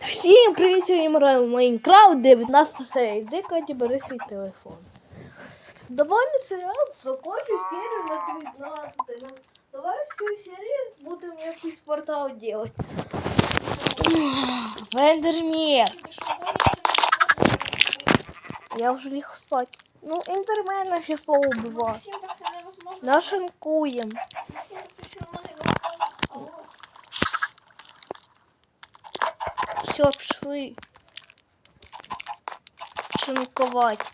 Всім привіт, сьогодні ми граємо в Майнкрафт 19 серія. Іди, Катя, бери свій телефон. Давай серіал закончу серію на 19. Ну, давай всю серію будемо якийсь портал делать. Вендермір. Я вже ліг спати. Ну, інтермена зараз поубивав. Так. Нашинкуємо. Все, пішли. Шинкувати.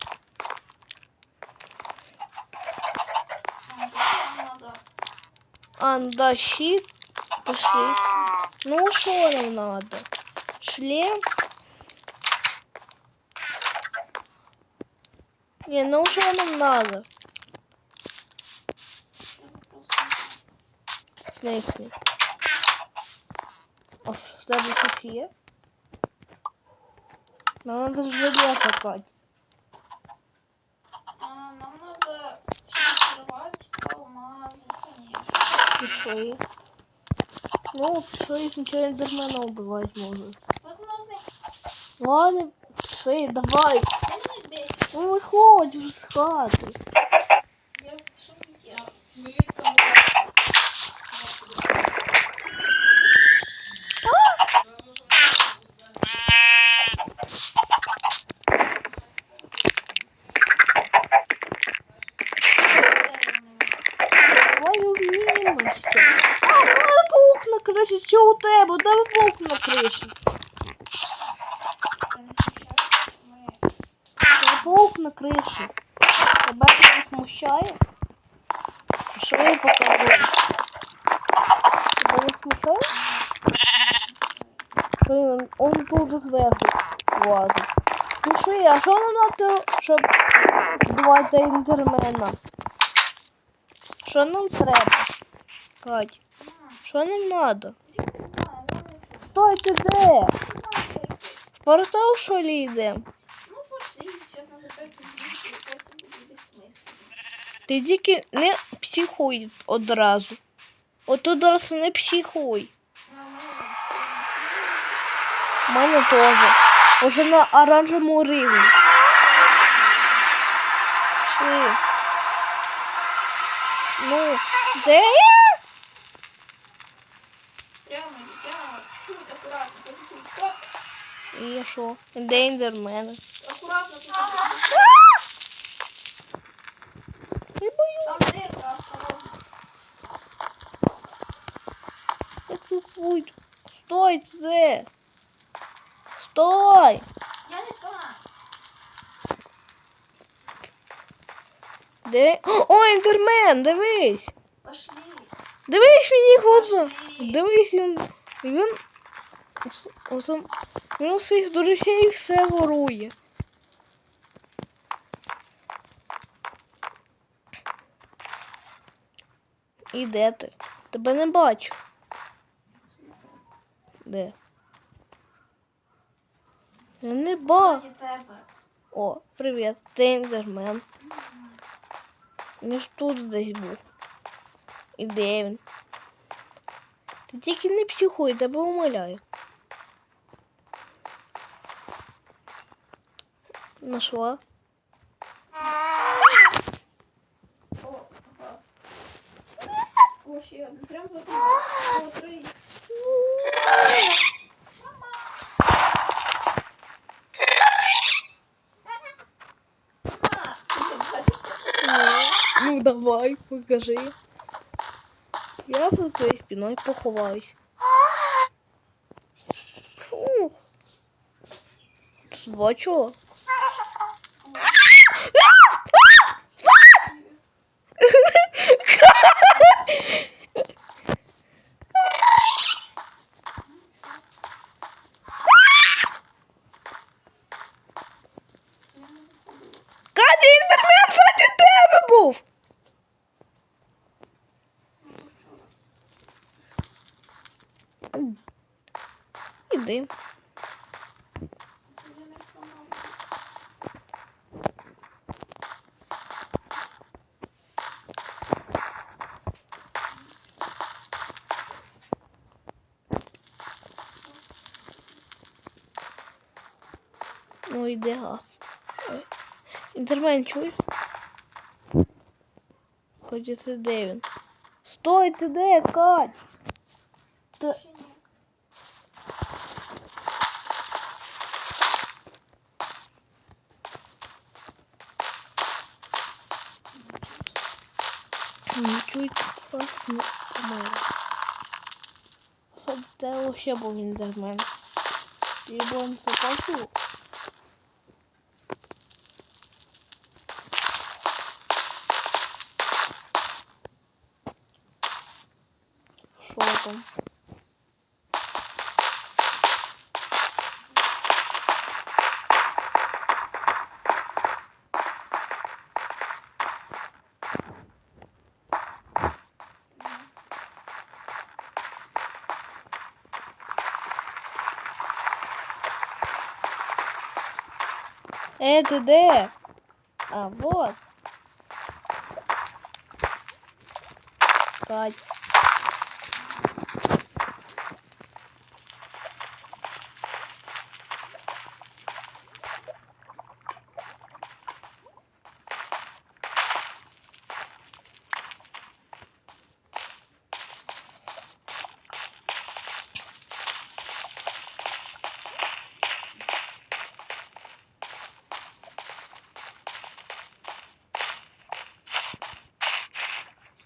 А, ну щит. Пошли. Ну, что нам надо? Шлем. Не, ну что нам надо? В тебе щось є? Нам надо железо кать. А, Нам надо фильтровать алмазы, конечно. Пішли. Ну, пішли, нічого не мене убивати може. Так у нас не... Ладно, пішли, давай. Та не бей. Ну, виходь вже з хати. Що я покажу? Тебе не? Що він- Он тут зверху лазить. Пиши, а що нам надо, щоб збивати інтермена? Що нам треба? Кать, що нам надо? Стой, ти де? В портал що ли йдемо? Ну пошли, опять убьют, и опять це буде безсмисленно. Ти тільки не психуй одразу. От одразу не психуй. Мене теж. Уже на оранжевому рівні. Пішли. Ну, де я? Прямо, прямо, чуть аккуратно, по чуть-чуть, стоп, І що? Де індермен? аккуратно, тут Психуй. Стой, це. Стой! Я не та. Де? О, індермен, дивись! Пошли. Дивись мені глаза. Дивись, він. Він. Осам... Він у своїх друзей все ворує. І де ти? Тебе не бачу. Де? Я не бачу. О, привіт, ти індермен. Він ж тут десь був. І де він? Ти тільки не психуй, тебе умоляю. Нашла. О. Прям за Ну давай, покажи. Я за твоей спиной поховаюсь. Фу. Собачила. Сломала. Ну йде газ. Інтермен чуєш? Катя, це де він? Стой, ти Кать? trójka nie pomaga. Co dało się, bo Winderman. Nie byłem po prostu. Szło tam. Це почув. Що там? Е, ти де? А, вот. Кать.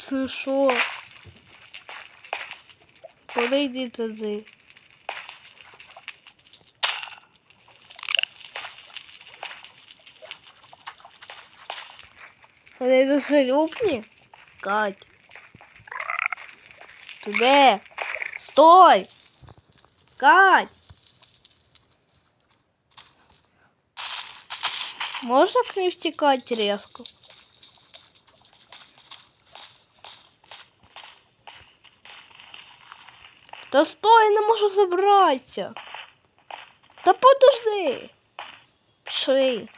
Це що? Подойди туди. Вони душелюбні? Кать. Ти де? Стой! Кать! Можна к ней втекать резко? Та стой, я не можу забратися. Та подожди. Пішли.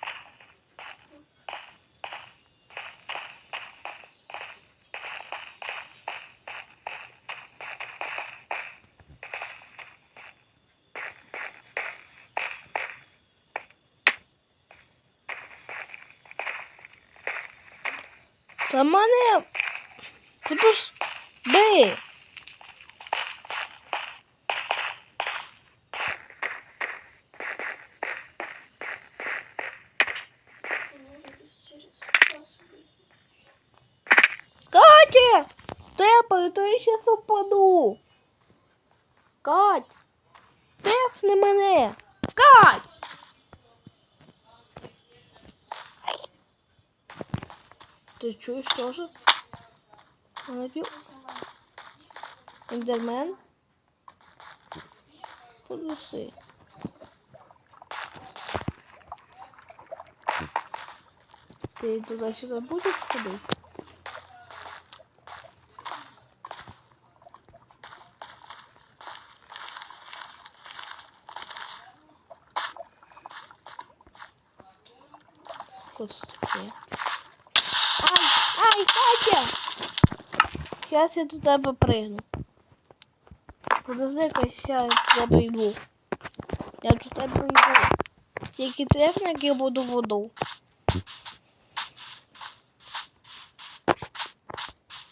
Та мене. Подожди. Може, десь через час буде. Катя! Тепай, то я сейчас упаду. Кать! Тепни мене! Кать! Ти чуєш теж? Ендермен? Подуши. Ти туди-сюди будеш ходити? Що це таке? Ай, ай, Катя! Сейчас я до тебе пригну. Сейчас я туди прийду. Я до тебе прийду. Тільки тресне, як я буду воду.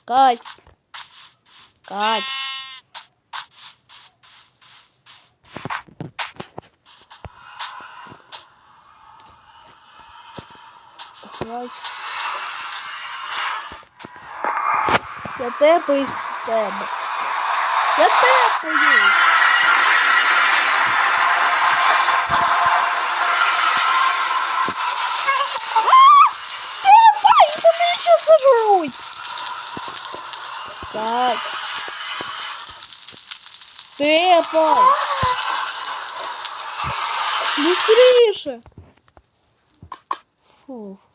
Кать. Кать. Кать. Я тепаюсь з тебе. Я тепаюсь. Тепай, вони що сожруть. Так. Тепай. Быстріше. Фух.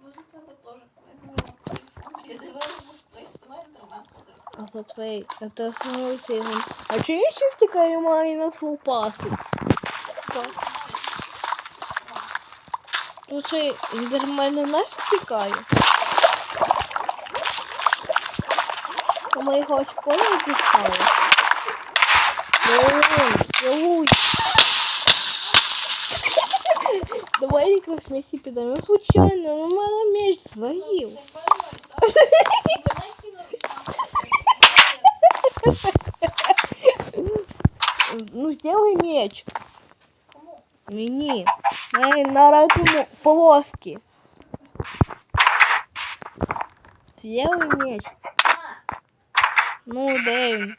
Говорю, телефон. Я дивилася за твоєю спиною інтернет ходив. А то твій, а то його. А чи ще втікає має нас в опаси? Так. Оце індермен на нас тікає. Ми його очко не дістали. Ой, ой. Давай якраз Месі підемо. Я Случайно, у мене меч заїв. Ти поймай, так? Мене кинули сам. Ну, сделай меч. Кому? Мені. На, на этому полоски. Сделай меч. А, Ну, де він?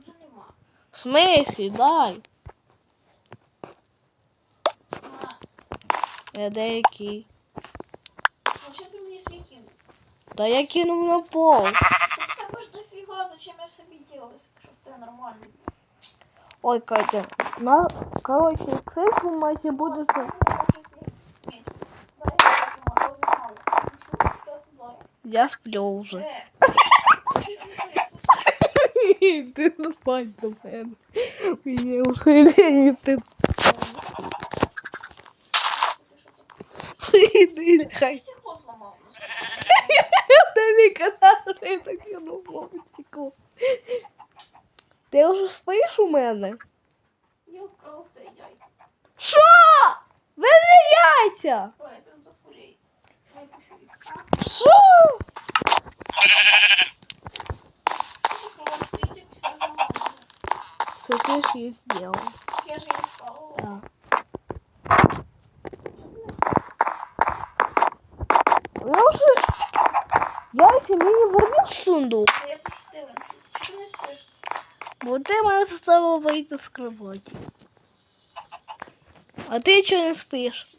вже нема. В смысле, дай. А, Я деякий. зачем ти мені свій кинув? Та я кинув на пол. Так тебе ж дофіга, зачем я собі делаю, щоб ти нормально був. Ой, Катя. На, короче, Excel в масі буде це. Я сплю вже. Ти нападь до мене. Мені вже літи. Іди, хай. Тобі казав, що я так кинув хлопчику. Ти вже спиш у мене? Я вкрав те яйця. Що? Верни яйця! Що? Все ти ж її зробив. Я ж їх вкрала. Так. Ну вже яйця мені верни в сундук. Я пошутила. Ти не спиш? Бо ти мене заставив вийти з кроваті. А ти чого не спиш?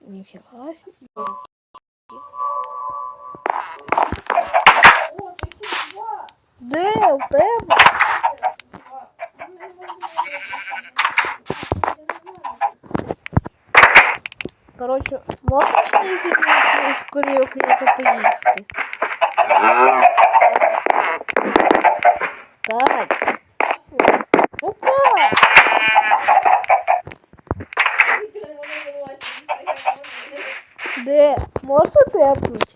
Ніфіга. Де у тебе? Коротше, можеш знайти мені якийсь корівок на це поїсти? Так. Ну-ка! Де? Можна тепнуть?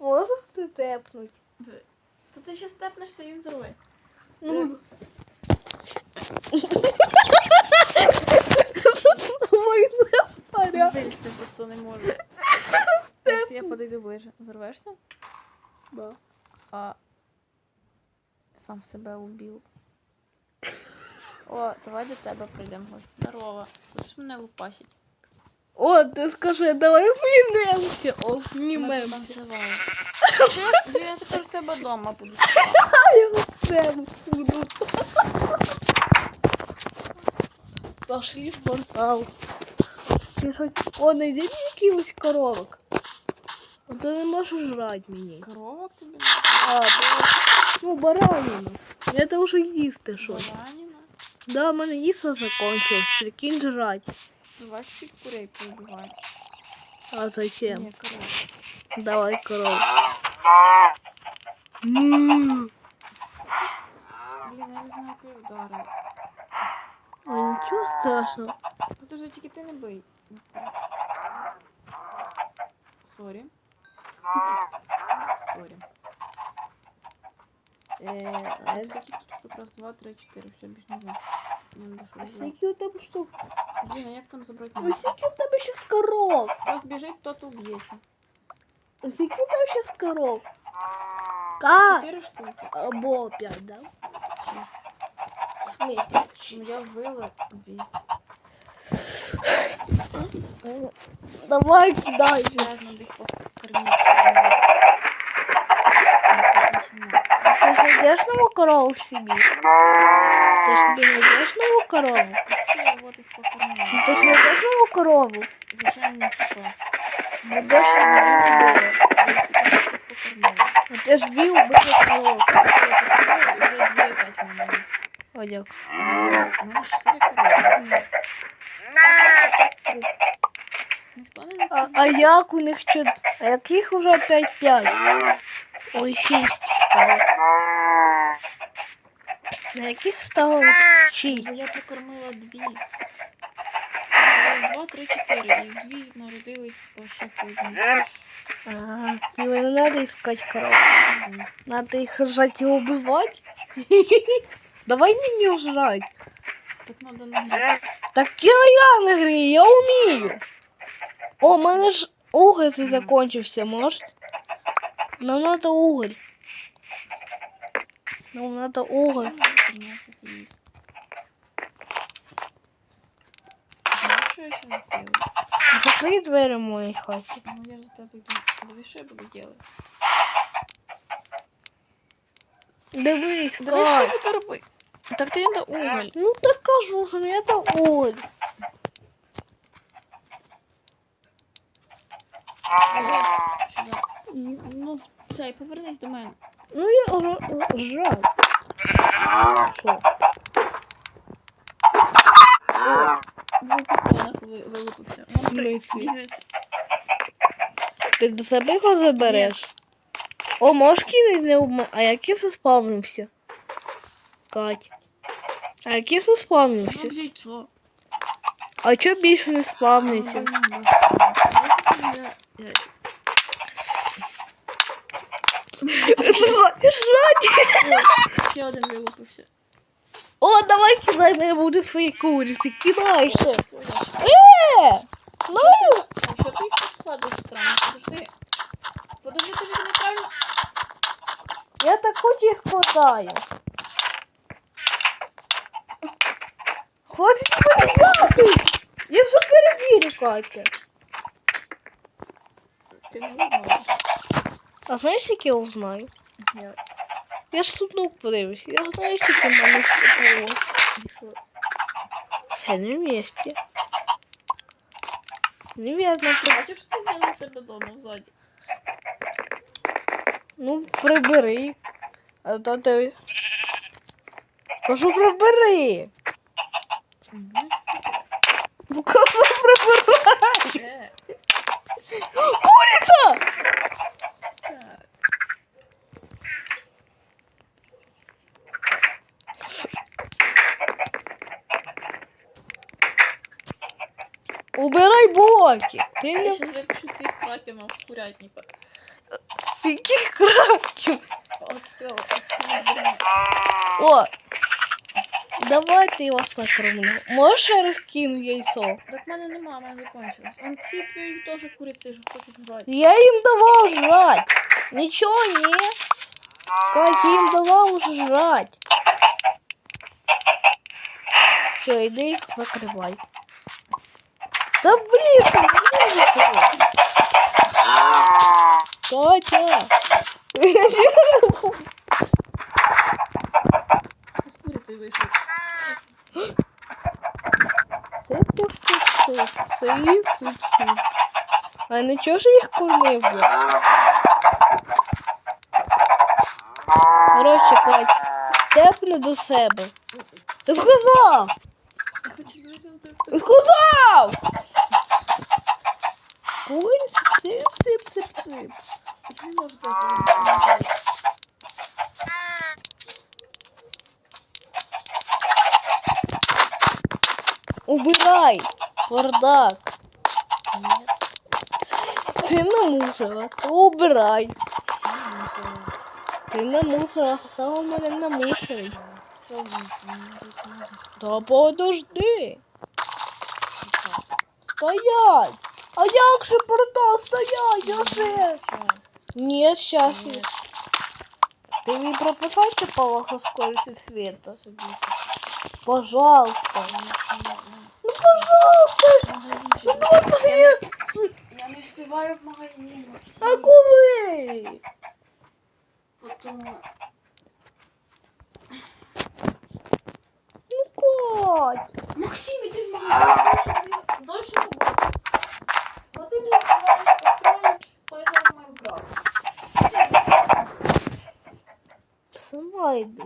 Можна ти тепнуть? Та ти ще степнешся і він зробить. Ну. паря. Вилізти просто не можу. Якщо я подойду ближе, взорвешся? Да. А сам себе убив. О, давай до тебе прийдемо гості. Здорово. Будеш мене лупасить. О, ти скажи, давай обнімемося. Обнімемося. Чесно, я тепер в тебе вдома буду. Я в тебе буду. Пошли в портал. Ти що? О, найди мені якихось коровок. А ти не можеш жрати мені. Коровок тобі? А, бо... ну, баранину. Я то вже їсти щось. Бараніна. Да, в мене їсти закончилось. Прикинь жрати. Давай чуть курей поубивай. А зачем? Ні, коров. Давай корову. М. Блін, я не знаю, який удари. А нічого страшного. Подожди, тільки ти не бий. Сорі. Сорі. Е, А а скільки тут штук? Раз, два, три, чотири. Все, більш не знаю. Не знаю, що було. скільки у тебе штук? Блін, а як там забрати А м'ясо? скільки у тебе ще з коров? Хто збіжить, тот уб'ється. А скільки у тебе ще з коров? А, Чотири штуки. або п'ять, да? Шість. Смесь. Ну я вбила дві. Давай кидай. же. Я надо їх покормити. Ти ж знайдеш нову корову собі? Ти ж собі знайдеш нову корову? Я вот їх Ну, покормила. Ти ж знайдеш нову корову? Звичайно, не пішов. Будеш дві убили. Я тільки що всіх покормила. А ти ж дві убили коров. Я покормила і вже дві опять в мене є. Одякс. У мене чотири корови. Ніхто не А, а як у них чо... А яких уже опять п'ять? Ой, шість стало. На яких стало Бо я покормила дві. Раз, два, три, чотири. І дві народились по ще по одній. А, тебе не надо искать коров. Надо их жрать и убивать. Давай меня жрать. Так надо на Так я, я не грію, я вмію. О, у мене ж уголь це закончився, може? Нам надо уголь. Нам надо уголь. Закрий двері в моїй хаті. Ну я ж за тебе. Диви, що я буду робити? Дивись, Диви, що я буду робити? Так ти на уголь. Ну так кажу, що я то уголь. Сюди. Ну, цей, повернись до мене. Ну я жрать. Що? Вилупився. Ти до себе його забереш? О, можеш кинути не об? А як я все спавнився? Кать. А як я все спавнився? Яйцо. А чого більше не спавниться? Ще один вилупився. О, давай кидай мене буду свої куриці. Кидай ось. Е! Ну! Що ти їх складеш странно? Подожди. Подожди, ти ж неправильно. Я так хоч і складаю. Хватить мене яти! Я все перевірю, Катя. Ти не узнала. А знаєш, як я узнаю? Я Я ж тут ну подивлюсь. Я знаю, що ти мене вступило. пішла. Все на місці. Невірно. Бачиш, ти не у себе вдома ззаді. Ну, прибери. А то ти. Кажу, прибери. Кажу, прибирай. Е, Куриця! Убирай блоки. Ти Я не ще запишу цих кракенов з курятника. яких з цими дверми. О. Давайте я вас накормлю. Можеш я розкину яйцо? Так в мене нема, в мене закончилось. Он ці твої теж куриці ж хочуть грати. Я їм давав жрать. Нічого ні. Как я їм давав уже жрать. Все, іди їх закривай. Та блін, ти не закривай. Катя. З куриці Вийшов. Сип-сип-сип-сип. Сип-сип-сип. А нічого ж їх кормив би? Коротше, Кать, тепни до себе. Ти сказав! Ти сказав! Ой, сип-сип-сип-сип. Не можу так. Бардак! Ні, Ти намусила, то убирай. не можу. Ти намусила, стала мене намусорить. Все, не можу. Та подожди. Стоять! А як же портал стоять? Я же. Ні, щас. Ні. Ты не пропускайте полосу скорости света. Собі. Пожалуйста. Я не встигаю в магазин, А коли? Потім... Ну, Кать. Максим, іди в магазин. Дольше, дольше роботи. Бо ти не встигаєш построїти, поїжджай в Майнкрафт. Сама йди.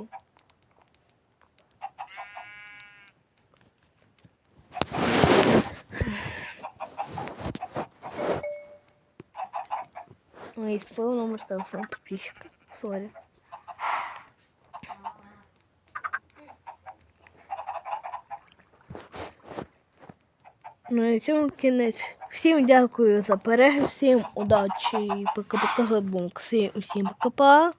Ой, исполнил номер телефона подписчика. Сори. Ну і цьому кінець. Всім дякую за перегляд, всім удачі, пока-пока, бунк. Всім, всім пока-па.